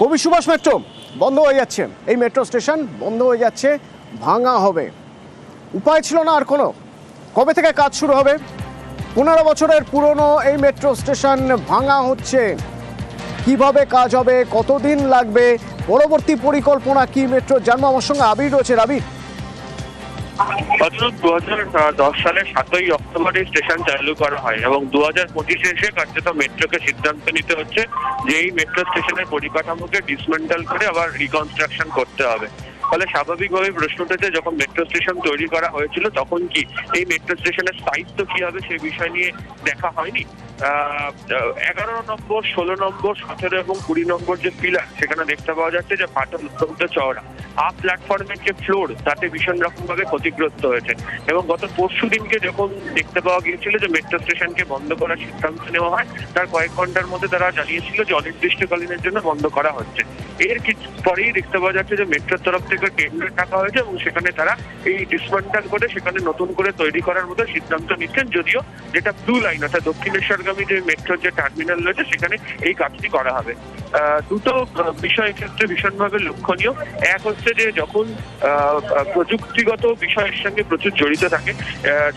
কবি সুভাষ মেট্রো বন্ধ হয়ে যাচ্ছে। এই মেট্রো স্টেশন বন্ধ হয়ে যাচ্ছে, ভাঙা হবে। উপায় ছিল না আর কোনো। কবে থেকে কাজ শুরু হবে? পনেরো বছরের পুরনো এই মেট্রো স্টেশন ভাঙা হচ্ছে। কীভাবে কাজ হবে? কতদিন লাগবে? পরবর্তী পরিকল্পনা কি? মেট্রো জানব আমার সঙ্গে আবির রয়েছে আবির দশ সালের সাতই অক্টোবরে স্টেশন চালু করা হয় এবং দু হাজার পঁচিশে এসে কার্যত মেট্রোকে সিদ্ধান্ত নিতে হচ্ছে যে এই মেট্রো স্টেশনের পরিকাঠামোকে ডিসমেন্টাল করে আবার রিকনস্ট্রাকশন করতে হবে। ফলে স্বাভাবিকভাবে প্রশ্ন উঠেছে, যখন মেট্রো স্টেশন তৈরি করা হয়েছিল, তখন কি এই মেট্রো স্টেশনের স্থায়িত্ব কি হবে সেই বিষয় নিয়ে দেখা হয়নি? এগারো নম্বর, ষোলো নম্বর, সতেরো এবং কুড়ি নম্বর যে পিলার, সেখানে দেখতে পাওয়া যাচ্ছে যে ফাটল অত্যন্ত চওড়া। আপ প্ল্যাটফর্মের যে ফ্লোর তাতে ভীষণ রকম ভাবে ক্ষতিগ্রস্ত হয়েছে। এবং গত পরশু দিনকে যখন দেখতে পাওয়া গিয়েছিল যে মেট্রো স্টেশনকে বন্ধ করার সিদ্ধান্ত নেওয়া হয়, তার কয়েক ঘণ্টার মধ্যে তারা জানিয়েছিল যে অনির্দিষ্টকালীনের জন্য বন্ধ করা হচ্ছে। এর কিছু পরেই দেখতে পাওয়া যাচ্ছে যে মেট্রোর তরফ থেকে টেন্ডার টাকা হয়েছে এবং সেখানে তারা এই ডিসমেন্টাল করে সেখানে নতুন করে তৈরি করার মতো সিদ্ধান্ত নিচ্ছেন। যদিও যেটা ব্লু লাইন অর্থাৎ দক্ষিণেশ্বরগামী যে মেট্রোর যে টার্মিনাল রয়েছে, সেখানে এই কাজটি করা হবে। দুটো বিষয় ক্ষেত্রে ভীষণভাবে লক্ষণীয়। এক হচ্ছে যে যখন প্রযুক্তিগত বিষয়ের সঙ্গে প্রচুর জড়িত থাকে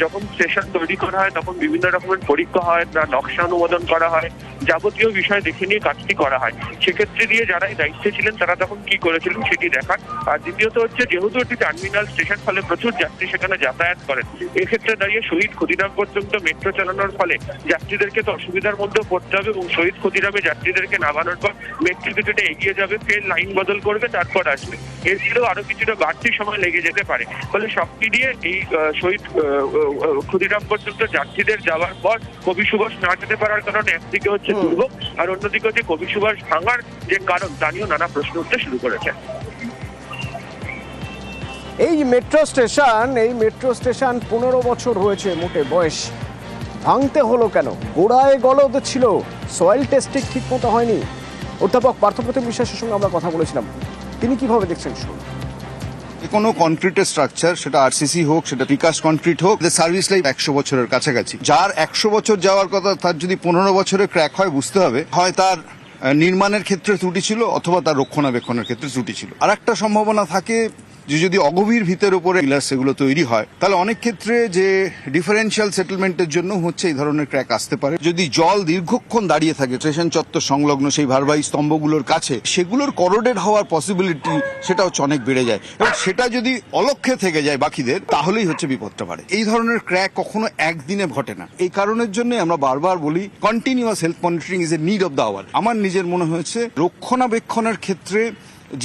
যখন স্টেশন তৈরি করা হয়, তখন বিভিন্ন রকমের পরীক্ষা হয়, বা নকশা অনুমোদন করা হয় যাবতীয় বিষয় দেখে নিয়ে কাজটি করা হয়। সেক্ষেত্রে দিয়ে যারা দায়িত্বে ছিলেন, তারা তখন কি করেছিলেন সেটি দেখার। আর দ্বিতীয়ত হচ্ছে, যেহেতু একটি টার্মিনাল স্টেশন ফলে প্রচুর যাত্রী সেখানে যাতায়াত করেন। এক্ষেত্রে দাঁড়িয়ে শহীদ ক্ষুদিরাম পর্যন্ত মেট্রো চালানোর ফলে যাত্রীদেরকে তো অসুবিধার মধ্যে পড়তে হবে এবং শহীদ ক্ষুদিরামে যাত্রীদেরকে নামানোর পর মেট্রো কিছুটা এগিয়ে যাবে, ফের লাইন বদল করবে, তারপর আসবে। এর ছিলেও আরও কিছুটা বাড়তি সময় লেগে যেতে পারে। ফলে সবটি দিয়ে এই শহীদ ক্ষুদিরাম পর্যন্ত যাত্রীদের যাওয়ার পর কবি সুভাষ না যেতে পারার কারণে একদিকে হচ্ছে। দুর্ভোগ আর অন্যদিকে হচ্ছে কবি সুভাষ ভাঙার যে কারণ, তা নিয়েও নানা প্রশ্ন উঠতে শুরু করেছে। এই মেট্রো স্টেশন এই মেট্রো স্টেশন পনেরো বছর হয়েছে মোটে বয়স। ভাঙতে হলো কেন? গোড়ায় গলদ ছিল। সয়েল টেস্টিং ঠিক মতো হয়নি। অধ্যাপক পার্থপ্রতিম বিশ্বাসের সঙ্গে আমরা কথা বলেছিলাম। তিনি কীভাবে দেখছেন শুনুন। কোনো কনক্রিটের স্ট্রাকচার সেটা আরসিসি হোক, সেটা বিকাশ কনক্রিট হোক সার্ভিস লাইফ একশো বছরের কাছাকাছি। যার একশো বছর যাওয়ার কথা, তার যদি পনেরো বছরে ক্র্যাক হয়, বুঝতে হবে, হয় তার নির্মাণের ক্ষেত্রে ত্রুটি ছিল, অথবা তার রক্ষণাবেক্ষণের ক্ষেত্রে ত্রুটি ছিল। আর একটা সম্ভাবনা থাকে যে যদি অগভীর ভিতের উপরে পিলার সেগুলো তৈরি হয়, তাহলে অনেক ক্ষেত্রে যে ডিফারেন্সিয়াল সেটেলমেন্টের জন্য হচ্ছে এই ধরনের ক্র্যাক আসতে পারে। যদি জল দীর্ঘক্ষণ দাঁড়িয়ে থাকে, স্টেশন চত্বর সংলগ্ন সেই ভারবাহী স্তম্ভগুলোর কাছে, সেগুলোর করোডেড হওয়ার পসিবিলিটি সেটা হচ্ছে অনেক বেড়ে যায়। এবং সেটা যদি অলক্ষে থেকে যায় বাকিদের, তাহলেই হচ্ছে বিপদটা বাড়ে। এই ধরনের ক্র্যাক কখনো একদিনে ঘটে না। এই কারণের জন্য আমরা বারবার বলি continuous health monitoring is a need of the hour আমার নিজের মনে হয়েছে, রক্ষণাবেক্ষণের ক্ষেত্রে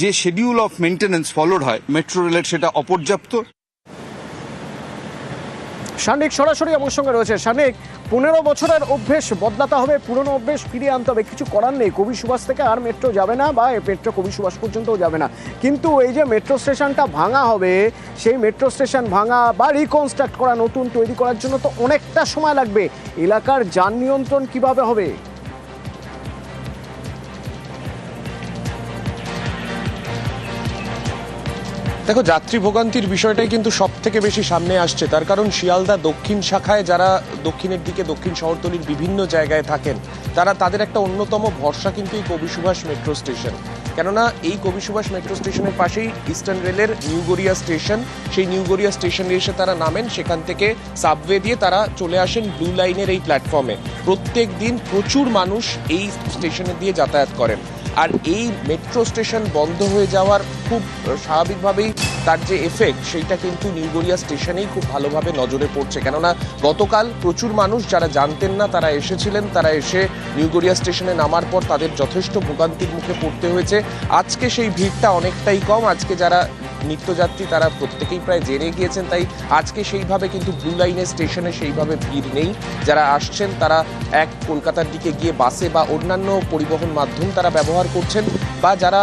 যে শিডিউল অফ মেনটেন্যান্স ফলোড হয় মেট্রো রেলের সেটা অপর্যাপ্ত? সানিক সরাসরি আমার সঙ্গে রয়েছে সানিক পনেরো বছরের অভ্যেস বদলাতে হবে, পুরনো অভ্যেস ফিরিয়ে আনতে হবে। কিছু করার নেই। কবি সুভাষ থেকে আর মেট্রো যাবে না বা মেট্রো কবি সুভাষ পর্যন্তও যাবে না। কিন্তু এই যে মেট্রো স্টেশনটা ভাঙা হবে, সেই মেট্রো স্টেশন ভাঙা বা রিকনস্ট্রাক্ট করা, নতুন তৈরি করার জন্য তো অনেকটা সময় লাগবে। এলাকার যান নিয়ন্ত্রণ কীভাবে হবে? দেখো, যাত্রী ভোগান্তির বিষয়টাই কিন্তু সব থেকে বেশি সামনে আসছে। তার কারণ শিয়ালদা দক্ষিণ শাখায় যারা দক্ষিণের দিকে, দক্ষিণ শহরতলির বিভিন্ন জায়গায় থাকেন, তারা তাদের একটা অন্যতম ভরসা কিন্তু এই কবি সুভাষ মেট্রো স্টেশন। কেননা, এই কবি সুভাষ মেট্রো স্টেশনের পাশেই ইস্টার্ন রেলের নিউগড়িয়া স্টেশন, সেই নিউগড়িয়া স্টেশনে এসে তারা নামেন। সেখান থেকে সাবওয়ে দিয়ে তারা চলে আসেন ব্লু লাইনের এই প্ল্যাটফর্মে প্রত্যেক দিন প্রচুর মানুষ এই স্টেশনে দিয়ে যাতায়াত করেন। আর এই মেট্রো স্টেশন বন্ধ হয়ে যাওয়ার খুব স্বাভাবিকভাবেই তার যে এফেক্ট সেইটা কিন্তু নিউগড়িয়া স্টেশনেই খুব ভালোভাবে নজরে পড়ছে। কেননা গতকাল প্রচুর মানুষ যারা জানতেন না, তারা এসেছিলেন, তারা এসে নিউগড়িয়া স্টেশনে নামার পর তাদের যথেষ্ট ভোগান্তির মুখে পড়তে হয়েছে। আজকে সেই ভিড়টা অনেকটাই কম। আজকে যারা নিত্যযাত্রী তারা প্রত্যেকেই প্রায় জেনে গিয়েছেন তাই আজকে সেইভাবে কিন্তু ব্লু লাইনের স্টেশনে সেইভাবে ভিড় নেই। যারা আসছেন তারা এক কলকাতার দিকে গিয়ে বাসে বা অন্যান্য পরিবহন মাধ্যম তারা ব্যবহার করছেন বা যারা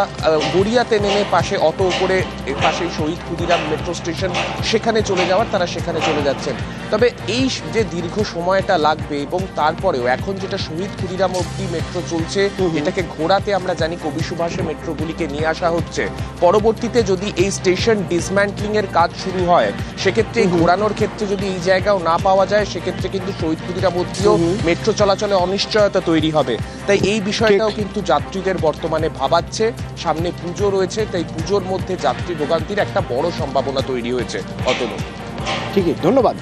গড়িয়াতে নেমে পাশে অটো করে পাশে শহীদ ক্ষুদিরাম মেট্রো স্টেশন সেখানে চলে যাওয়ার তারা সেখানে চলে যাচ্ছেন। তবে এই যে দীর্ঘ সময়টা লাগবে এবং তারপরেও এখন যেটা শহীদ ক্ষুদিরাম অব্দি মেট্রো চলছে এটাকে ঘোরাতে আমরা জানি কবি সুভাষে মেট্রোগুলিকে নিয়ে আসা হচ্ছে। পরবর্তীতে যদি এই স্টেশন ডিসম্যান্টলিং এর কাজ শুরু হয় সেক্ষেত্রে ঘোরানোর ক্ষেত্রে যদি এই জায়গাও না পাওয়া যায় সেক্ষেত্রে কিন্তু শহীদ অবধিও মেট্রো চলাচলে অনিশ্চয়তা তৈরি হবে। তাই এই বিষয়টাও কিন্তু যাত্রীদের বর্তমানে ভাবাচ্ছে। সামনে পুজো রয়েছে তাই পুজোর মধ্যে যাত্রী ভোগান্তির একটা বড় সম্ভাবনা তৈরি হয়েছে অতনু ঠিকই ধন্যবাদ।